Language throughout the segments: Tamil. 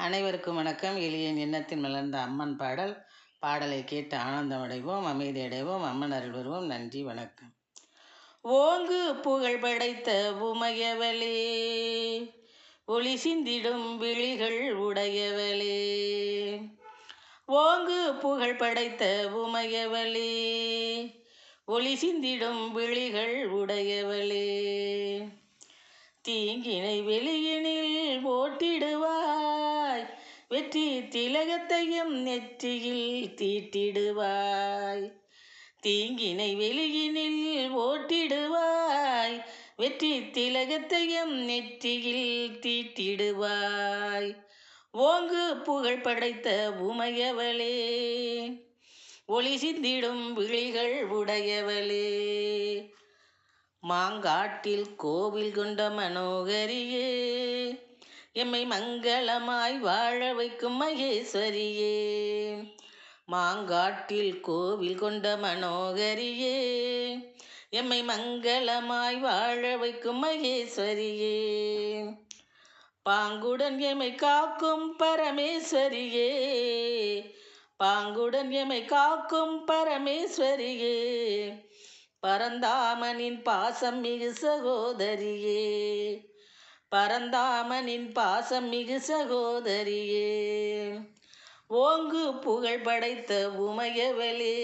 அனைவருக்கும் வணக்கம். எளியன் எண்ணத்தில் மலர்ந்த அம்மன் பாடல். பாடலை கேட்டு ஆனந்தமடைவோம் அமைதி அடைவோம் அம்மன் அருள் வருவோம் நன்றி வணக்கம். ஓங்கு புகழ் படைத்த உமையவளே ஒளி சிந்திடும் விழிகள் உடையவளே. ஓங்கு புகழ் படைத்த உமையவளே ஒளி சிந்திடும் விழிகள் உடையவளே. தீங்கினை வெளியினை வெற்றி திலகத்தையும் நெற்றியில் தீட்டிடுவாய். தீங்கினை வெளியினில் ஓட்டிடுவாய். வெற்றி திலகத்தையும் நெற்றியில் தீட்டிடுவாய். ஓங்கு புகழ் படைத்த உமையவளே ஒளி சிந்திடும் விழிகள் உடையவளே. மாங்காட்டில் கோவில் கொண்ட மனோகரியே எம்மை மங்களமாய் வாழ வைக்கும் மகேஸ்வரியே. மாங்காட்டில் கோவில் கொண்ட மனோகரியே எம்மை மங்களமாய் வாழ வைக்கும் மகேஸ்வரியே. பாங்குடன் எமை காக்கும் பரமேஸ்வரியே பாங்குடன் எமை காக்கும் பரமேஸ்வரியே. பரந்தாமனின் பாசம் மிகு சகோதரியே. பரந்தாமனின் பாசம் மிகு சகோதரியே ஓங்கு புகழ் படைத்த உமையவளே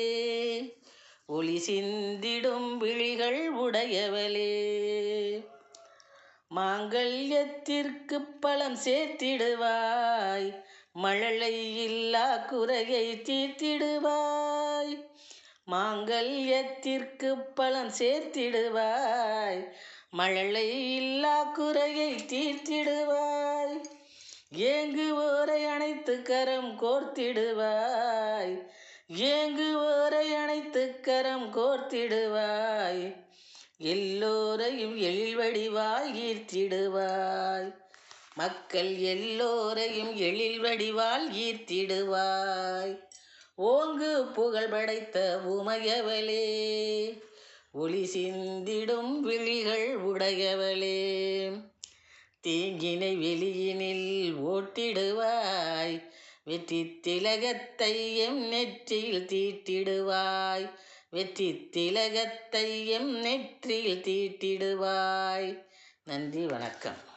ஒளி சிந்திடும் விழிகள் உடையவளே. மாங்கல்யத்திற்கு பழம் சேர்த்திடுவாய் மழலை இல்லா குறையை தீர்த்திடுவாய். மாங்கல்யத்திற்கு பழம் சேர்த்திடுவாய் மழலை இல்லா குறையை தீர்த்திடுவாய். ஏங்குவோரை அணைத்து கரம் கோர்த்திடுவாய். ஏங்குவோரை அணைத்து கரம் கோர்த்திடுவாய். எல்லோரையும் எழில் வடிவாய் ஈர்த்திடுவாய். மக்கள் எல்லோரையும் எழில் வடிவால் ஈர்த்திடுவாய். ஓங்கு புகழ் படைத்த உமையவளே. ஒளி சிந்திடும் விழிகள் உடையவளே. தீங்கினை வெளியினில் ஓட்டிடுவாய். வெற்றி திலகத்தை எம் நெற்றியில் தீட்டிடுவாய். வெற்றி திலகத்தை எம் நெற்றியில் தீட்டிடுவாய். நன்றி வணக்கம்.